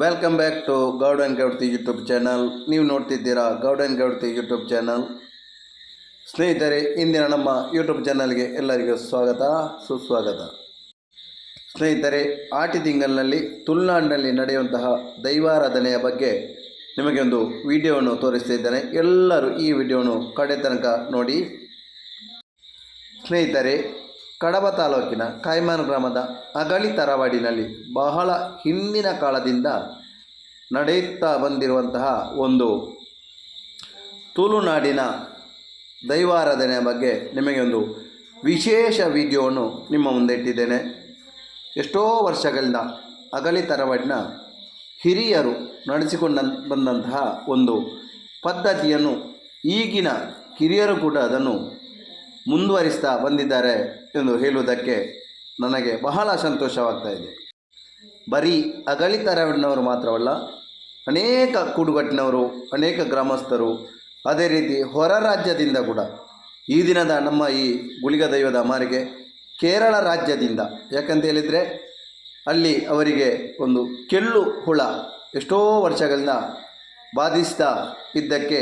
Welcome back to Gowd and Gowdthi YouTube channel ನೀವು ನೋಡ್ತಿದ್ದೀರಾ? Gowd and Gowdthi YouTube channel ಸ್ನೇಹಿತರೆ, ಇಂದಿನ ನಮ್ಮ ಯೂಟ್ಯೂಬ್ ಚಾನಲ್ಗೆ ಎಲ್ಲರಿಗೂ ಸ್ವಾಗತ, ಸುಸ್ವಾಗತ. ಸ್ನೇಹಿತರೆ, ಆಟಿ ತಿಂಗಳಿನಲ್ಲಿ ತುಳುನಾಡಿನಲ್ಲಿ ನಡೆಯುವಂತಹ ದೈವಾರಾಧನೆಯ ಬಗ್ಗೆ ನಿಮಗೆ ಒಂದು ವಿಡಿಯೋವನ್ನು ತೋರಿಸ್ತಿದ್ದೇನೆ ಎಲ್ಲರೂ ಈ ವಿಡಿಯೋವನ್ನು ಕಡೆ ತನಕ ನೋಡಿ. ಸ್ನೇಹಿತರೆ ಕಡಬ ತಾಲೂಕಿನ ಕಾಯ್ಮಾನ್ ಗ್ರಾಮದ ಅಗಳಿ ತರವಾಡಿನಲ್ಲಿ ಬಹಳ ಹಿಂದಿನ ಕಾಲದಿಂದ ನಡೆಯುತ್ತಾ ಬಂದಿರುವಂತಹ ಒಂದು ತುಳುನಾಡಿನ ದೈವಾರಾಧನೆಯ ಬಗ್ಗೆ ನಿಮಗೆ ಒಂದು ವಿಶೇಷ ವಿಡಿಯೋವನ್ನು ನಿಮ್ಮ ಮುಂದೆ ಇಟ್ಟಿದ್ದೇನೆ. ಎಷ್ಟೋ ವರ್ಷಗಳಿಂದ ಅಗಲಿ ತರವಾಡಿನ ಹಿರಿಯರು ನಡೆಸಿಕೊಂಡ ಬಂದಂತಹ ಒಂದು ಪದ್ಧತಿಯನ್ನು ಈಗಿನ ಕಿರಿಯರು ಕೂಡ ಅದನ್ನು ಮುಂದುವರಿಸ್ತಾ ಬಂದಿದ್ದಾರೆ ಎಂದು ಹೇಳುವುದಕ್ಕೆ ನನಗೆ ಬಹಳ ಸಂತೋಷವಾಗ್ತಾ ಇದೆ. ಬರೀ ಅಗಳಿ ತರವಣ್ಣವರು ಮಾತ್ರವಲ್ಲ, ಅನೇಕ ಕೂಡುಗಟ್ಟಿನವರು, ಅನೇಕ ಗ್ರಾಮಸ್ಥರು, ಅದೇ ರೀತಿ ಹೊರ ರಾಜ್ಯದಿಂದ ಕೂಡ ಈ ದಿನದ ನಮ್ಮ ಈ ಗುಳಿಗ ದೈವದ ಮಾರಿಗೆ ಕೇರಳ ರಾಜ್ಯದಿಂದ, ಯಾಕಂತ ಹೇಳಿದರೆ ಅಲ್ಲಿ ಅವರಿಗೆ ಒಂದು ಕೆಳ್ಳು ಹುಳ ಎಷ್ಟೋ ವರ್ಷಗಳಿಂದ ಬಾಧಿಸ್ತಾ ಇದ್ದಕ್ಕೆ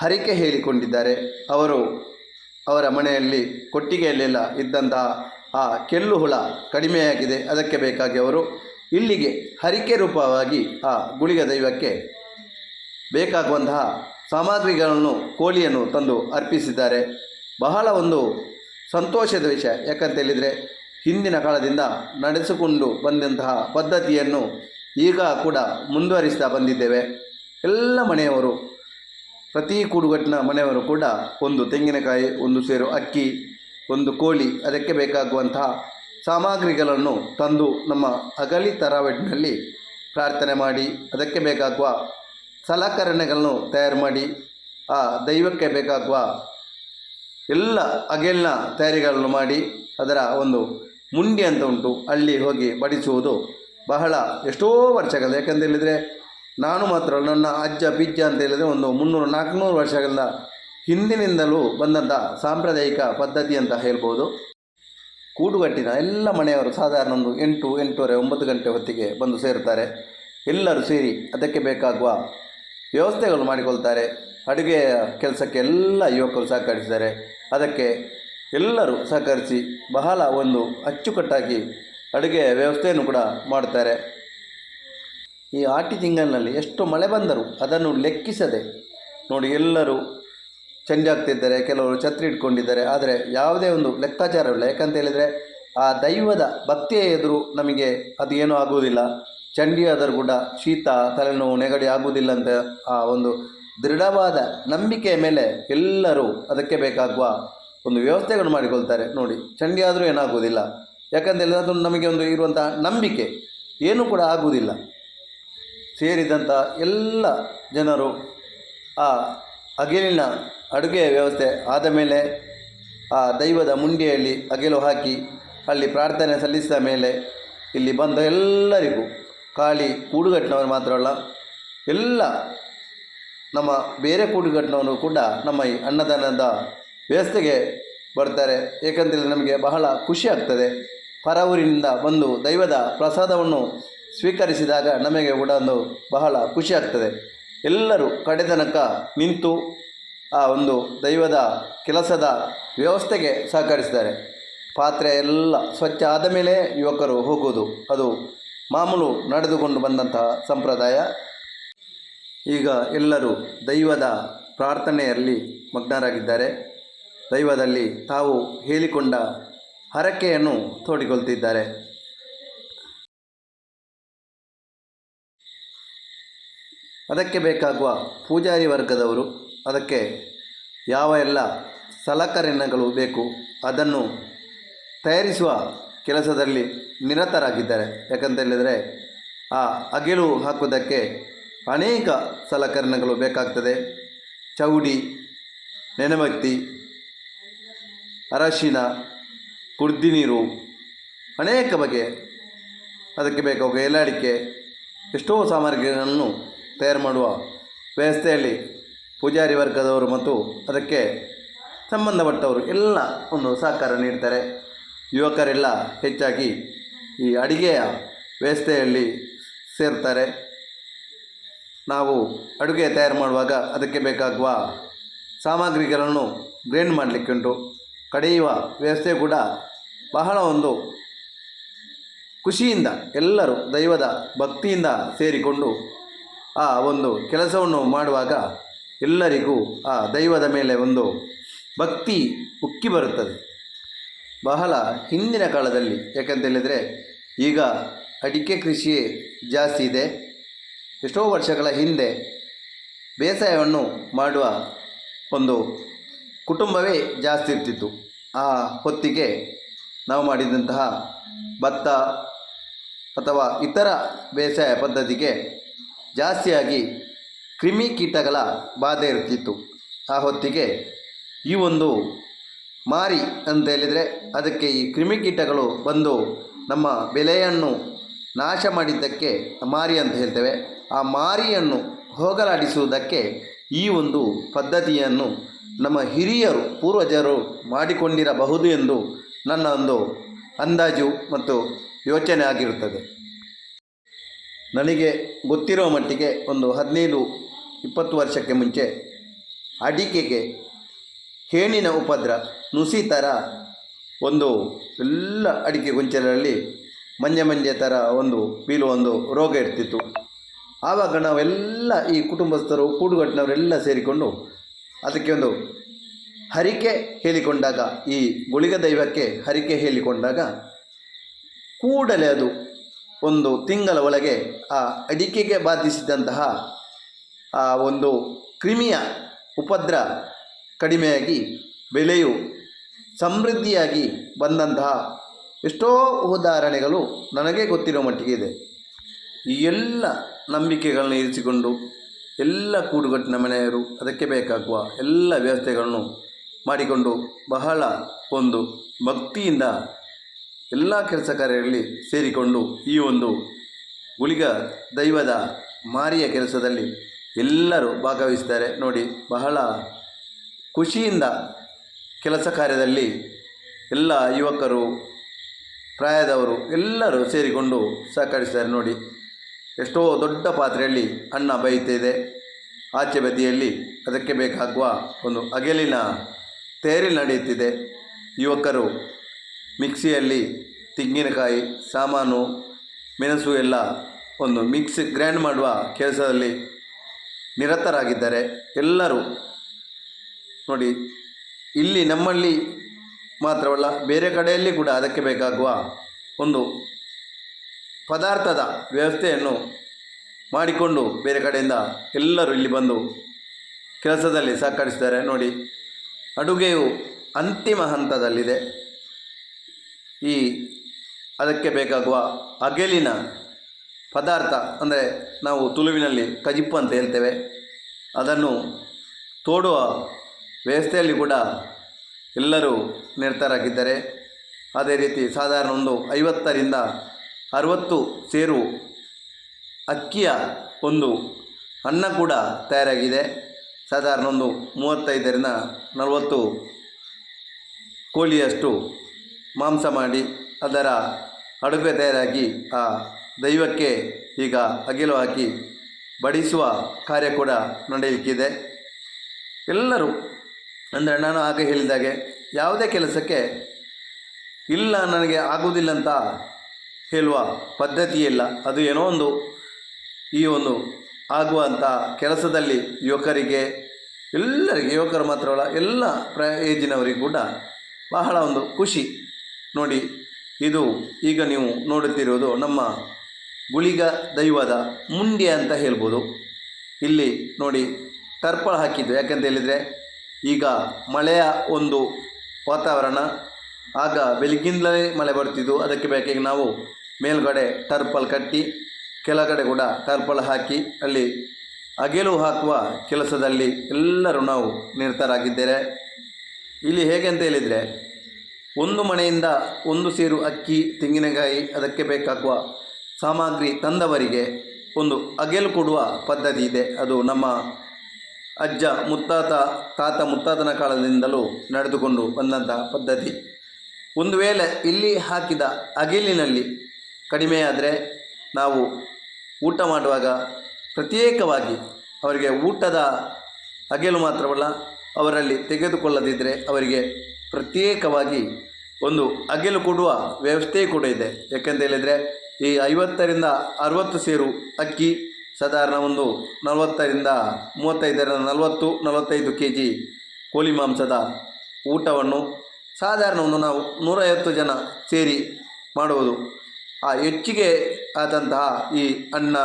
ಹರಿಕೆ ಹೇಳಿಕೊಂಡಿದ್ದಾರೆ. ಅವರು ಅವರ ಮನೆಯಲ್ಲಿ ಕೊಟ್ಟಿಗೆಯಲ್ಲೆಲ್ಲ ಇದ್ದಂತಹ ಆ ಕೆಲ್ಲು ಹುಳ ಕಡಿಮೆಯಾಗಿದೆ. ಅದಕ್ಕೆ ಬೇಕಾಗಿ ಅವರು ಇಲ್ಲಿಗೆ ಹರಿಕೆ ರೂಪವಾಗಿ ಆ ಗುಳಿಗ ದೈವಕ್ಕೆ ಬೇಕಾಗುವಂತಹ ಸಾಮಗ್ರಿಗಳನ್ನು, ಕೋಳಿಯನ್ನು ತಂದು ಅರ್ಪಿಸಿದ್ದಾರೆ. ಬಹಳ ಒಂದು ಸಂತೋಷದ ವಿಷಯ. ಯಾಕಂತ ಹೇಳಿದರೆ ಹಿಂದಿನ ಕಾಲದಿಂದ ನಡೆಸಿಕೊಂಡು ಬಂದಂತಹ ಪದ್ಧತಿಯನ್ನು ಈಗ ಕೂಡ ಮುಂದುವರಿಸ್ತಾ ಬಂದಿದ್ದೇವೆ. ಎಲ್ಲ ಮನೆಯವರು ಪ್ರತಿ ಕೂಡುಗಟ್ಟಿನ ಮನೆಯವರು ಕೂಡ ಒಂದು ತೆಂಗಿನಕಾಯಿ, ಒಂದು ಸೇರು ಅಕ್ಕಿ, ಒಂದು ಕೋಳಿ, ಅದಕ್ಕೆ ಬೇಕಾಗುವಂತಹ ಸಾಮಗ್ರಿಗಳನ್ನು ತಂದು ನಮ್ಮ ಅಗಲಿ ತರಾವೆಡ್ನಲ್ಲಿ ಪ್ರಾರ್ಥನೆ ಮಾಡಿ, ಅದಕ್ಕೆ ಬೇಕಾಗುವ ಸಲಕರಣೆಗಳನ್ನು ತಯಾರು ಮಾಡಿ, ಆ ದೈವಕ್ಕೆ ಬೇಕಾಗುವ ಎಲ್ಲ ಅಗೆಲ್ನ ತಯಾರಿಗಳನ್ನು ಮಾಡಿ, ಅದರ ಒಂದು ಮುಂಡಿ ಅಂತ ಉಂಟು. ಅಲ್ಲಿ ಹೋಗಿ ಬಡಿಸುವುದು ಬಹಳ ಎಷ್ಟೋ ವರ್ಷಗಳು ಯಾಕಂತ ಹೇಳಿದರೆ ನಾನು ಮಾತ್ರ ನನ್ನ ಅಜ್ಜ ಪಿಜ್ಜ ಅಂತ ಹೇಳಿದರೆ ಒಂದು ಮುನ್ನೂರು, ನಾಲ್ಕುನೂರು ವರ್ಷಗಳ ಹಿಂದಿನಿಂದಲೂ ಬಂದಂಥ ಸಾಂಪ್ರದಾಯಿಕ ಪದ್ಧತಿ ಅಂತ ಹೇಳ್ಬೋದು. ಕೂಡುಗಟ್ಟಿನ ಎಲ್ಲ ಮನೆಯವರು ಸಾಧಾರಣ ಒಂದು ಎಂಟು, ಎಂಟೂವರೆ, ಒಂಬತ್ತು ಗಂಟೆ ಹೊತ್ತಿಗೆ ಬಂದು ಸೇರ್ತಾರೆ. ಎಲ್ಲರೂ ಸೇರಿ ಅದಕ್ಕೆ ಬೇಕಾಗುವ ವ್ಯವಸ್ಥೆಗಳು ಮಾಡಿಕೊಳ್ತಾರೆ. ಅಡುಗೆ ಕೆಲಸಕ್ಕೆ ಎಲ್ಲ ಯುವಕರು ಸಹಕರಿಸಿದ್ದಾರೆ. ಅದಕ್ಕೆ ಎಲ್ಲರೂ ಸಹಕರಿಸಿ ಬಹಳ ಒಂದು ಅಚ್ಚುಕಟ್ಟಾಗಿ ಅಡುಗೆ ವ್ಯವಸ್ಥೆಯನ್ನು ಕೂಡ ಮಾಡ್ತಾರೆ. ಈ ಆಟಿ ತಿಂಗಳಿನಲ್ಲಿ ಎಷ್ಟು ಮಳೆ ಬಂದರೂ ಅದನ್ನು ಲೆಕ್ಕಿಸದೆ ನೋಡಿ ಎಲ್ಲರೂ ಚಂಡಿ ಆಗ್ತಿದ್ದಾರೆ ಕೆಲವರು ಛತ್ರಿ ಇಟ್ಕೊಂಡಿದ್ದಾರೆ. ಆದರೆ ಯಾವುದೇ ಒಂದು ಲೆಕ್ಕಾಚಾರವಿಲ್ಲ. ಯಾಕಂತ ಹೇಳಿದರೆ ಆ ದೈವದ ಭಕ್ತಿಯ ಎದುರು ನಮಗೆ ಅದು ಏನೂ ಆಗುವುದಿಲ್ಲ. ಚಂಡಿ ಆದರೂ ಕೂಡ ಶೀತ, ತಲೆನೋವು, ನೆಗಡಿ ಆಗುವುದಿಲ್ಲ ಅಂತ ಆ ಒಂದು ದೃಢವಾದ ನಂಬಿಕೆಯ ಮೇಲೆ ಎಲ್ಲರೂ ಅದಕ್ಕೆ ಬೇಕಾಗುವ ಒಂದು ವ್ಯವಸ್ಥೆಗಳು ಮಾಡಿಕೊಳ್ತಾರೆ. ನೋಡಿ ಚಂಡಿ ಆದರೂ ಏನಾಗುವುದಿಲ್ಲ. ಯಾಕಂತ ಹೇಳಿದ್ರೆ ಅದು ನಮಗೆ ಒಂದು ಇರುವಂಥ ನಂಬಿಕೆ. ಏನೂ ಕೂಡ ಆಗುವುದಿಲ್ಲ. ಸೇರಿದಂಥ ಎಲ್ಲ ಜನರು ಆ ಅಗಿಲಿನ ಅಡುಗೆ ವ್ಯವಸ್ಥೆ ಆದ ಮೇಲೆ ಆ ದೈವದ ಮುಂಡಿಯಲ್ಲಿ ಅಗಿಲು ಹಾಕಿ ಅಲ್ಲಿ ಪ್ರಾರ್ಥನೆ ಸಲ್ಲಿಸಿದ ಮೇಲೆ ಇಲ್ಲಿ ಬಂದ ಎಲ್ಲರಿಗೂ ಖಾಲಿ ಕೂಡುಗಟ್ಟಿನವರು ಮಾತ್ರವಲ್ಲ ಎಲ್ಲ ನಮ್ಮ ಬೇರೆ ಕೂಡುಗಟ್ಟಿನವರು ಕೂಡ ನಮ್ಮ ಈ ಅನ್ನದಾನದ ವ್ಯವಸ್ಥೆಗೆ ಬರ್ತಾರೆ. ಏಕೆಂದರೆ ನಮಗೆ ಬಹಳ ಖುಷಿ ಆಗ್ತದೆ. ಪರ ಊರಿನಿಂದ ಬಂದು ದೈವದ ಪ್ರಸಾದವನ್ನು ಸ್ವೀಕರಿಸಿದಾಗ ನಮಗೆ ಕೂಡ ಒಂದು ಬಹಳ ಖುಷಿ ಆಗ್ತದೆ. ಎಲ್ಲರೂ ಕಡೆ ತನಕ ನಿಂತು ಆ ಒಂದು ದೈವದ ಕೆಲಸದ ವ್ಯವಸ್ಥೆಗೆ ಸಹಕರಿಸಿದ್ದಾರೆ. ಪಾತ್ರೆ ಎಲ್ಲ ಸ್ವಚ್ಛ ಆದ ಮೇಲೆ ಯುವಕರು ಹೋಗುವುದು, ಅದು ಮಾಮೂಲು ನಡೆದುಕೊಂಡು ಬಂದಂತಹ ಸಂಪ್ರದಾಯ. ಈಗ ಎಲ್ಲರೂ ದೈವದ ಪ್ರಾರ್ಥನೆಯಲ್ಲಿ ಮಗ್ನರಾಗಿದ್ದಾರೆ. ದೈವದಲ್ಲಿ ತಾವು ಹೇಳಿಕೊಂಡ ಹರಕೆಯನ್ನು ತೋಡಿಕೊಳ್ತಿದ್ದಾರೆ. ಅದಕ್ಕೆ ಬೇಕಾಗುವ ಪೂಜಾರಿ ವರ್ಗದವರು, ಅದಕ್ಕೆ ಯಾವ ಎಲ್ಲ ಸಲಕರಣೆಗಳು ಬೇಕು ಅದನ್ನು ತಯಾರಿಸುವ ಕೆಲಸದಲ್ಲಿ ನಿರತರಾಗಿದ್ದಾರೆ. ಯಾಕಂತ ಹೇಳಿದರೆ ಆ ಅಗಿಲು ಹಾಕುವುದಕ್ಕೆ ಅನೇಕ ಸಲಕರಣೆಗಳು ಬೇಕಾಗ್ತದೆ. ಚೌಡಿ ನೆನಮಕ್ತಿ ಅರಶಿನ ಕುರ್ದಿ ನೀರು, ಅನೇಕ ಬಗೆ ಅದಕ್ಕೆ ಬೇಕಾಗುವ ಏಲಡಿಕೆ, ಎಷ್ಟೋ ಸಾಮಗ್ರಿಗಳನ್ನು ತಯಾರು ಮಾಡುವ ವ್ಯವಸ್ಥೆಯಲ್ಲಿ ಪೂಜಾರಿ ವರ್ಗದವರು ಮತ್ತು ಅದಕ್ಕೆ ಸಂಬಂಧಪಟ್ಟವರು ಎಲ್ಲ ಒಂದು ಸಹಕಾರ ನೀಡ್ತಾರೆ. ಯುವಕರೆಲ್ಲ ಹೆಚ್ಚಾಗಿ ಈ ಅಡುಗೆಯ ವ್ಯವಸ್ಥೆಯಲ್ಲಿ ಸೇರ್ತಾರೆ. ನಾವು ಅಡುಗೆ ತಯಾರು ಮಾಡುವಾಗ ಅದಕ್ಕೆ ಬೇಕಾಗುವ ಸಾಮಗ್ರಿಗಳನ್ನು ಗ್ರೈಂಡ್ ಮಾಡಲಿಕ್ಕೆ ಉಂಟು ಕಡೆಯುವ ವ್ಯವಸ್ಥೆ ಕೂಡ ಬಹಳ ಒಂದು ಖುಷಿಯಿಂದ ಎಲ್ಲರೂ ದೈವದ ಭಕ್ತಿಯಿಂದ ಸೇರಿಕೊಂಡು ಆ ಒಂದು ಕೆಲಸವನ್ನು ಮಾಡುವಾಗ ಎಲ್ಲರಿಗೂ ಆ ದೈವದ ಮೇಲೆ ಒಂದು ಭಕ್ತಿ ಉಕ್ಕಿ ಬರುತ್ತದೆ. ಬಹಳ ಹಿಂದಿನ ಕಾಲದಲ್ಲಿ, ಯಾಕಂತ ಹೇಳಿದರೆ ಈಗ ಅಡಿಕೆ ಕೃಷಿಯೇ ಜಾಸ್ತಿ ಇದೆ. ಎಷ್ಟೋ ವರ್ಷಗಳ ಹಿಂದೆ ಬೇಸಾಯವನ್ನು ಮಾಡುವ ಒಂದು ಕುಟುಂಬವೇ ಜಾಸ್ತಿ ಇರ್ತಿತ್ತು. ಆ ಹೊತ್ತಿಗೆ ನಾವು ಮಾಡಿದಂತಹ ಭತ್ತ ಅಥವಾ ಇತರ ಬೇಸಾಯ ಪದ್ಧತಿಗೆ ಜಾಸ್ತಿಯಾಗಿ ಕ್ರಿಮಿ ಕೀಟಗಳ ಬಾಧೆ ಇರ್ತಿತ್ತು. ಆ ಹೊತ್ತಿಗೆ ಈ ಒಂದು ಮಾರಿ ಅಂತ ಹೇಳಿದರೆ ಅದಕ್ಕೆ ಈ ಕ್ರಿಮಿಕೀಟಗಳು ಬಂದು ನಮ್ಮ ಬೆಲೆಯನ್ನು ನಾಶ ಮಾಡಿದ್ದಕ್ಕೆ ಮಾರಿ ಅಂತ ಹೇಳ್ತೇವೆ. ಆ ಮಾರಿಯನ್ನು ಹೋಗಲಾಡಿಸುವುದಕ್ಕೆ ಈ ಒಂದು ಪದ್ಧತಿಯನ್ನು ನಮ್ಮ ಹಿರಿಯರು, ಪೂರ್ವಜರು ಮಾಡಿಕೊಂಡಿರಬಹುದು ಎಂದು ನನ್ನ ಒಂದು ಅಂದಾಜು ಮತ್ತು ಯೋಚನೆ ಆಗಿರುತ್ತದೆ. ನನಗೆ ಗೊತ್ತಿರೋ ಮಟ್ಟಿಗೆ ಒಂದು ಹದಿನೈದು, ಇಪ್ಪತ್ತು ವರ್ಷಕ್ಕೆ ಮುಂಚೆ ಅಡಿಕೆಗೆ ಹೇಣಿನ ಉಪದ್ರ, ನುಸಿ ಥರ ಒಂದು ಎಲ್ಲ ಅಡಿಕೆ ಗೊಂಚಲಲ್ಲಿ ಮಂಜೆ ಮಂಜೆ ಥರ ಒಂದು ಬೀಳುವ ಒಂದು ರೋಗ ಇರ್ತಿತ್ತು. ಆವಾಗ ನಾವೆಲ್ಲ ಈ ಕುಟುಂಬಸ್ಥರು, ಕೂಡುಗಟ್ಟಿನವರೆಲ್ಲ ಸೇರಿಕೊಂಡು ಅದಕ್ಕೆ ಒಂದು ಹರಿಕೆ ಹೇಳಿಕೊಂಡಾಗ, ಈ ಗುಳಿಗ ದೈವಕ್ಕೆ ಹರಿಕೆ ಹೇಳಿಕೊಂಡಾಗ ಕೂಡಲೇ ಅದು ಒಂದು ತಿಂಗಳ ಒಳಗೆ ಆ ಅಡಿಕೆಗೆ ಬಾಧಿಸಿದಂತಹ ಆ ಒಂದು ಕ್ರಿಮಿಯ ಉಪದ್ರ ಕಡಿಮೆಯಾಗಿ, ಬೆಲೆಯು ಸಮೃದ್ಧಿಯಾಗಿ ಬಂದಂತಹ ಎಷ್ಟೋ ಉದಾಹರಣೆಗಳು ನನಗೆ ಗೊತ್ತಿರೋ ಮಟ್ಟಿಗೆ ಇದೆ. ಈ ಎಲ್ಲ ನಂಬಿಕೆಗಳನ್ನ ಇರಿಸಿಕೊಂಡು, ಎಲ್ಲ ಕೂಡುಗಟ್ಟಿನ ಮನೆಯವರು ಅದಕ್ಕೆ ಬೇಕಾಗುವ ಎಲ್ಲ ವ್ಯವಸ್ಥೆಗಳನ್ನು ಮಾಡಿಕೊಂಡು ಬಹಳ ಒಂದು ಭಕ್ತಿಯಿಂದ ಎಲ್ಲ ಕೆಲಸ ಕಾರ್ಯಗಳಲ್ಲಿ ಸೇರಿಕೊಂಡು ಈ ಒಂದು ಗುಳಿಗ ದೈವದ ಮಾರಿಯ ಕೆಲಸದಲ್ಲಿ ಎಲ್ಲರೂ ಭಾಗವಹಿಸ್ತಾರೆ. ನೋಡಿ, ಬಹಳ ಖುಷಿಯಿಂದ ಕೆಲಸ ಕಾರ್ಯದಲ್ಲಿ ಎಲ್ಲ ಯುವಕರು, ಪ್ರಾಯದವರು ಎಲ್ಲರೂ ಸೇರಿಕೊಂಡು ಸಹಕರಿಸ್ತಾರೆ. ನೋಡಿ, ಎಷ್ಟೋ ದೊಡ್ಡ ಪಾತ್ರೆಯಲ್ಲಿ ಅನ್ನ ಬೈತಿದೆ ಆಚೆ ಬದಿಯಲ್ಲಿ ಅದಕ್ಕೆ ಬೇಕಾಗುವ ಒಂದು ಅಗೆಲಿನ ತೇರಿ ನಡೆಯುತ್ತಿದೆ. ಯುವಕರು ಮಿಕ್ಸಿಯಲ್ಲಿ ತೆಂಗಿನಕಾಯಿ, ಸಾಮಾನು, ಮೆಣಸು ಎಲ್ಲ ಒಂದು ಮಿಕ್ಸ್ ಗ್ರೈಂಡ್ ಮಾಡುವ ಕೆಲಸದಲ್ಲಿ ನಿರತರಾಗಿದ್ದಾರೆ ಎಲ್ಲರೂ. ನೋಡಿ, ಇಲ್ಲಿ ನಮ್ಮಲ್ಲಿ ಮಾತ್ರವಲ್ಲ, ಬೇರೆ ಕಡೆಯಲ್ಲಿ ಕೂಡ ಅದಕ್ಕೆ ಬೇಕಾಗುವ ಒಂದು ಪದಾರ್ಥದ ವ್ಯವಸ್ಥೆಯನ್ನು ಮಾಡಿಕೊಂಡು ಬೇರೆ ಕಡೆಯಿಂದ ಎಲ್ಲರೂ ಇಲ್ಲಿ ಬಂದು ಕೆಲಸದಲ್ಲಿ ಸಹಕರಿಸಿದ್ದಾರೆ. ನೋಡಿ, ಅಡುಗೆಯು ಅಂತಿಮ ಹಂತದಲ್ಲಿದೆ. ಈ ಅದಕ್ಕೆ ಬೇಕಾಗುವ ಅಗೆಲಿನ ಪದಾರ್ಥ, ಅಂದರೆ ನಾವು ತುಳುವಿನಲ್ಲಿ ಕಜಿಪ್ಪು ಅಂತ ಹೇಳ್ತೇವೆ. ಅದನ್ನು ತೋಡುವ ವ್ಯವಸ್ಥೆಯಲ್ಲಿ ಕೂಡ ಎಲ್ಲರೂ ನಿರತರಾಗಿದ್ದಾರೆ, ಅದೇ ರೀತಿ ಸಾಧಾರಣ ಒಂದು ಐವತ್ತರಿಂದ ಅರುವತ್ತು ಸೇರು ಅಕ್ಕಿಯ ಒಂದು ಅನ್ನ ಕೂಡ ತಯಾರಾಗಿದೆ. ಸಾಧಾರಣ ಒಂದು ಮೂವತ್ತೈದರಿಂದ ನಲವತ್ತು ಕೋಳಿಯಷ್ಟು ಮಾಂಸ ಮಾಡಿ ಅದರ ಅಡುಗೆ ತಯಾರಾಗಿ ಆ ದೈವಕ್ಕೆ ಈಗ ಅಗಿಲು ಹಾಕಿ ಬಡಿಸುವ ಕಾರ್ಯ ಕೂಡ ನಡೆಯಲಿಕ್ಕಿದೆ ಎಲ್ಲರೂ, ಅಂದರೆ ನಾನು ಆಗ ಹೇಳಿದಾಗೆ ಯಾವುದೇ ಕೆಲಸಕ್ಕೆ ಇಲ್ಲ ನನಗೆ ಆಗುವುದಿಲ್ಲ ಅಂತ ಹೇಳುವ ಪದ್ಧತಿ ಇಲ್ಲ ಅದು ಏನೋ ಒಂದು ಈ ಒಂದು ಆಗುವಂಥ ಕೆಲಸದಲ್ಲಿ ಯುವಕರಿಗೆ, ಎಲ್ಲರಿಗೆ, ಯುವಕರು ಮಾತ್ರವಲ್ಲ, ಎಲ್ಲ ಪ್ರ ಏಜಿನವರಿಗೂ ಕೂಡ ಬಹಳ ಒಂದು ಖುಷಿ. ನೋಡಿ, ಇದು ಈಗ ನೀವು ನೋಡುತ್ತಿರುವುದು ನಮ್ಮ ಗುಳಿಗ ದೈವದ ಮುಂಡೆ ಅಂತ ಹೇಳ್ಬೋದು. ಇಲ್ಲಿ ನೋಡಿ ಟರ್ಪಲ್ ಹಾಕಿದ್ದು. ಯಾಕಂತ ಹೇಳಿದರೆ, ಈಗ ಮಳೆಯ ಒಂದು ವಾತಾವರಣ, ಆಗ ಬೆಳಗ್ಗಿಂದಲೇ ಮಳೆ ಬರ್ತಿದ್ದು. ಅದಕ್ಕೆ ಬೇಕಾಗಿ ನಾವು ಮೇಲ್ಗಡೆ ಟರ್ಪಲ್ ಕಟ್ಟಿ, ಕೆಳಗಡೆ ಕೂಡ ಟರ್ಪಲ್ ಹಾಕಿ, ಅಲ್ಲಿ ಅಗೆಲು ಹಾಕುವ ಕೆಲಸದಲ್ಲಿ ಎಲ್ಲರೂ ನಾವು ನಿರತರಾಗಿದ್ದೇವೆ. ಇಲ್ಲಿ ಹೇಗೆ ಅಂತ ಹೇಳಿದರೆ ಒಂದು ಮನೆಯಿಂದ ಒಂದು ಸೇರು ಅಕ್ಕಿ, ತೆಂಗಿನಕಾಯಿ, ಅದಕ್ಕೆ ಬೇಕಾಗುವ ಸಾಮಗ್ರಿ ತಂದವರಿಗೆ ಒಂದು ಅಗೆಲು ಕೊಡುವ ಪದ್ಧತಿ ಇದೆ. ಅದು ನಮ್ಮ ಅಜ್ಜ, ಮುತ್ತಾತ, ತಾತ, ಮುತ್ತಾತನ ಕಾಲದಿಂದಲೂ ನಡೆದುಕೊಂಡು ಬಂದಂಥ ಪದ್ಧತಿ. ಒಂದು ವೇಳೆ ಇಲ್ಲಿ ಹಾಕಿದ ಅಗೆಲಿನಲ್ಲಿ ಕಡಿಮೆಯಾದರೆ ನಾವು ಊಟ ಮಾಡುವಾಗ ಪ್ರತ್ಯೇಕವಾಗಿ ಅವರಿಗೆ ಊಟದ ಅಗೆಲು ಮಾತ್ರವಲ್ಲ, ಅವರಲ್ಲಿ ತೆಗೆದುಕೊಳ್ಳದಿದ್ದರೆ ಅವರಿಗೆ ಪ್ರತ್ಯೇಕವಾಗಿ ಒಂದು ಅಗೆಲು ಕೊಡುವ ವ್ಯವಸ್ಥೆ ಕೂಡ ಇದೆ. ಯಾಕೆಂತ ಹೇಳಿದರೆ ಈ ಐವತ್ತರಿಂದ ಅರುವತ್ತು ಸೇರು ಅಕ್ಕಿ ಸಾಧಾರಣ ಒಂದು ನಲವತ್ತರಿಂದ ಮೂವತ್ತೈದರಿಂದ ನಲವತ್ತು, ನಲವತ್ತೈದು ಕೆ ಜಿ ಕೋಳಿ ಮಾಂಸದ ಊಟವನ್ನು ಸಾಧಾರಣ ಒಂದು ನಾವು ನೂರೈವತ್ತು ಜನ ಸೇರಿ ಮಾಡುವುದು. ಆ ಹೆಚ್ಚಿಗೆ ಆದಂತಹ ಈ ಅನ್ನ,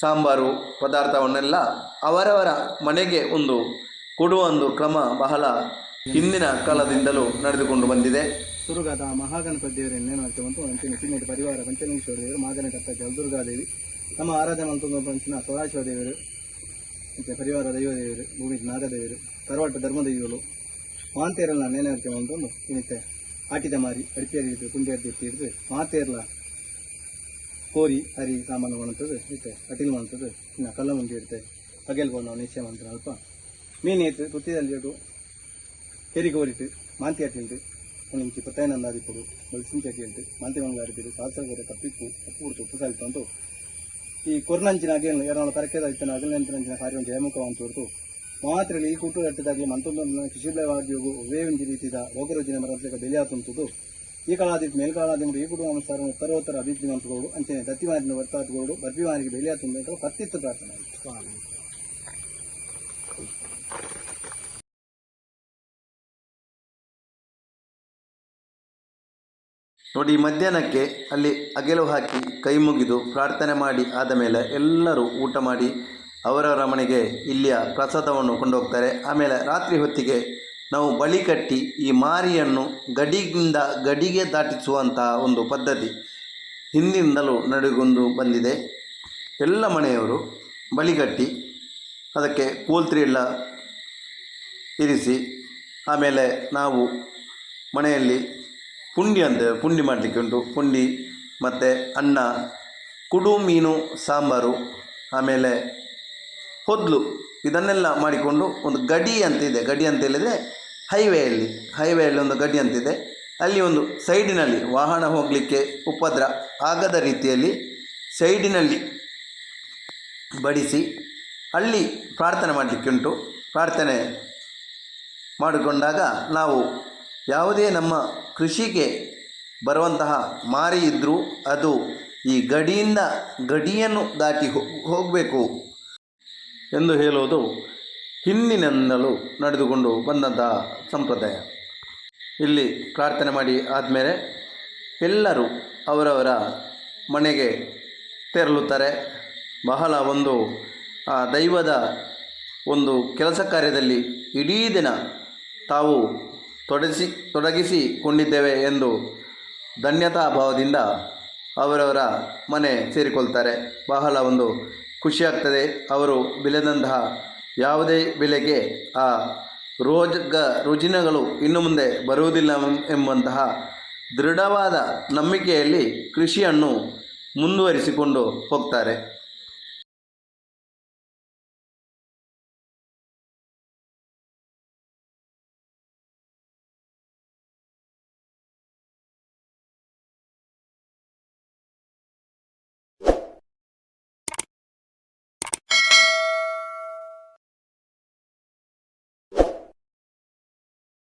ಸಾಂಬಾರು ಪದಾರ್ಥವನ್ನೆಲ್ಲ ಅವರವರ ಮನೆಗೆ ಒಂದು ಕೊಡುವ ಒಂದು ಕ್ರಮ ಬಹಳ ಹಿಂದಿನ ಕಾಲದಿಂದಲೂ ನಡೆದುಕೊಂಡು ಬಂದಿದೆ. ಸುರುಗಾದ ಮಹಾಗಣಪತಿ ದೇವರನ್ನು ಮಾಡ್ತೇವೆ ಅಂತ ಅಂತಿಮ ಪರಿವಾರ, ಪಂಚಲಿಂಗೇಶ್ವರ ದೇವರು ಮಾಗನ ಕರ್ತ ಜಲದುರ್ಗಾದೇವಿ ನಮ್ಮ ಆರಾಧನೆ ಮಂತ್ರ ಪಂಚಿನ ಸದಾಶಿವ ದೇವರು, ಮತ್ತು ಪರಿವಾರ ದೈವ ದೇವರು, ಭೂಮಿ ನಾಗದೇವರು ತರವಾಟ ಧರ್ಮದೈವರು ಮಾಂತೇರಲ್ಲ ನೇನೆ ಮಾಡ್ತೇವೆ ಅಂತ ಒಂದು ಇನ್ನಿತ್ತೆ ಆಟಿದ ಮಾರಿ ಅಡಿಪಿಯರಿ ಇದ್ದು, ಕುಂಡಿ ಅಡ್ಡಿ ಇಟ್ಟು ಮಾತೇರ್ಲ ಕೋರಿ, ಹರಿ, ಸಾಮಾನು ಮಾಡುತ್ತದೆ ಇತ್ತೆ ಅಟಿಲ್ ಮಾಡುತ್ತದೆ ಇನ್ನು ಕಲ್ಲ ಮುಂದೆ ಇರುತ್ತೆ. ಹಗೆಲ್ಬೋದು ನಾವು ನಿಶ್ಚಯ ಮಾಡ್ತಾರೆ ಅಲ್ಪ. ಮೀನು ಏತು ತುತ್ತಿದಲ್ಲಿ ಇಟ್ಟು ಕೋರಿಟ್ಟು ಮಾಂತಿ ಅಟ್ಟಿಲ್ದು ಒಂದಿಂಚಿ ಪತ್ತಾಯನಂದ ಆದಿಪ್ಪಡು ಸಿಂಚಿ ಚಟಿ ಉಂಟು ಮಾಂತಿ ಸಾಸಗರ ತಪ್ಪಿಪ್ಪು ಉಪ್ಪು ಸಾಲಿತು ಅಂತು ಈ ಕೊರ್ನಂಚಿನ ಅಗೇನು ಯಾರು ಕರಕೆದ ಇತ್ತನ ಅಗಲಂಚಿನ ಕಾರ್ಯ ಜಯಮುಖ ಅಂತ ಹೊರತು ಮಾತ್ರ ಈ ಕುಟು ಎಟ್ಟದಾಗಲಿ ಮಂತೊಂದು ಕೃಷಿ ಹೋಗು ಒಂದು ರೀತಿಯ ರೋಗರುಜಿನ ಮರಕ್ಕೆ ಬೆಲೆ ಆತಂತದ್ದು ಈ ಕಾಲಾದಿ ಮೇಲ್ಕಾಲಾದಿ ಈ ಕುಟುಂಬ ಅನುಸಾರ ಉತ್ತರೋತ್ತರ ಅಭಿವೃದ್ಧಿ ಮಂತ್ರುಗಳು ಅಂಚನೆ ದತ್ತಿಮಾರಿನ ವರ್ತಾತ್ಗಳು ಬರ್ಪಿಮಾರಿಗೆ ಬೆಲೆ ಆತಂದ್ರೆ ಕತ್ತಿತ್ತು ಪ್ರಾರ್ಥನೆ. ನೋಡಿ ಮಧ್ಯಾಹ್ನಕ್ಕೆ ಅಲ್ಲಿ ಅಗೆಲು ಹಾಕಿ ಕೈ ಮುಗಿದು ಪ್ರಾರ್ಥನೆ ಮಾಡಿ ಆದ ಮೇಲೆ ಎಲ್ಲರೂ ಊಟ ಮಾಡಿ ಅವರವರ ಮನೆಗೆ ಇಲ್ಲಿಯ ಪ್ರಸಾದವನ್ನು ಕೊಂಡೋಗ್ತಾರೆ. ಆಮೇಲೆ ರಾತ್ರಿ ಹೊತ್ತಿಗೆ ನಾವು ಬಳಿ ಕಟ್ಟಿ ಈ ಮಾರಿಯನ್ನು ಗಡಿಗಿಂದ ಗಡಿಗೆ ದಾಟಿಸುವಂತಹ ಒಂದು ಪದ್ಧತಿ ಹಿಂದಿನಿಂದಲೂ ನಡೆಗೊಂದು ಬಂದಿದೆ. ಎಲ್ಲ ಮನೆಯವರು ಬಳಿ ಕಟ್ಟಿ ಅದಕ್ಕೆ ಕೋಲ್ತ್ರಿ ಎಲ್ಲ ಇರಿಸಿ, ಆಮೇಲೆ ನಾವು ಮನೆಯಲ್ಲಿ ಪುಂಡಿ ಅಂತೇವೆ ಪುಂಡಿ ಮಾಡಲಿಕ್ಕೆ ಉಂಟು. ಪುಂಡಿ, ಮತ್ತು ಅನ್ನ, ಕುಡು, ಮೀನು, ಸಾಂಬಾರು, ಆಮೇಲೆ ಹೊದ್ಲು. ಇದನ್ನೆಲ್ಲ ಮಾಡಿಕೊಂಡು ಒಂದು ಗಡಿ ಅಂತಿದೆ ಗಡಿ ಅಂತ ಹೇಳಿದರೆ ಹೈವೇಯಲ್ಲಿ ಹೈವೇಯಲ್ಲಿ ಒಂದು ಗಡಿ ಅಂತಿದೆ ಅಲ್ಲಿ ಒಂದು ಸೈಡಿನಲ್ಲಿ ವಾಹನ ಹೋಗಲಿಕ್ಕೆ ಉಪದ್ರ ಆಗದ ರೀತಿಯಲ್ಲಿ ಸೈಡಿನಲ್ಲಿ ಬಡಿಸಿ ಅಲ್ಲಿ ಪ್ರಾರ್ಥನೆ ಮಾಡಲಿಕ್ಕೆ ಉಂಟು. ಪ್ರಾರ್ಥನೆ ಮಾಡಿಕೊಂಡಾಗ ನಾವು ಯಾವುದೇ ನಮ್ಮ ಕೃಷಿಗೆ ಬರುವಂತಹ ಮಾರಿ ಇದ್ದರೂ ಅದು ಈ ಗಡಿಯಿಂದ ಗಡಿಯನ್ನು ದಾಟಿ ಹೋಗಬೇಕು ಎಂದು ಹೇಳುವುದು ಹಿಂದಿನಿಂದಲೂ ನಡೆದುಕೊಂಡು ಬಂದಂತಹ ಸಂಪ್ರದಾಯ. ಇಲ್ಲಿ ಪ್ರಾರ್ಥನೆ ಮಾಡಿ ಆದಮೇಲೆ ಎಲ್ಲರೂ ಅವರವರ ಮನೆಗೆ ತೆರಳುತ್ತಾರೆ. ಬಹಳ ಒಂದು, ಆ, ದೈವದ ಒಂದು ಕೆಲಸ ಕಾರ್ಯದಲ್ಲಿ ಇಡೀ ದಿನ ತಾವು ತೊಡಗಿಸಿ ತೊಡಗಿಸಿಕೊಂಡಿದ್ದೇವೆ ಎಂದು ಧನ್ಯತಾ ಭಾವದಿಂದ ಅವರವರ ಮನೆ ಸೇರಿಕೊಳ್ತಾರೆ. ಬಹಳ ಒಂದು ಖುಷಿಯಾಗ್ತದೆ ಅವರು ಬೆಳೆದಂತಹ ಯಾವುದೇ ಬೆಲೆಗೆ ಆ ರೋಜಗ ರುಜಿನಗಳು ಇನ್ನು ಮುಂದೆ ಬರುವುದಿಲ್ಲ ಎಂಬಂತಹ ದೃಢವಾದ ನಂಬಿಕೆಯಲ್ಲಿ ಕೃಷಿಯನ್ನು ಮುಂದುವರಿಸಿಕೊಂಡು ಹೋಗ್ತಾರೆ.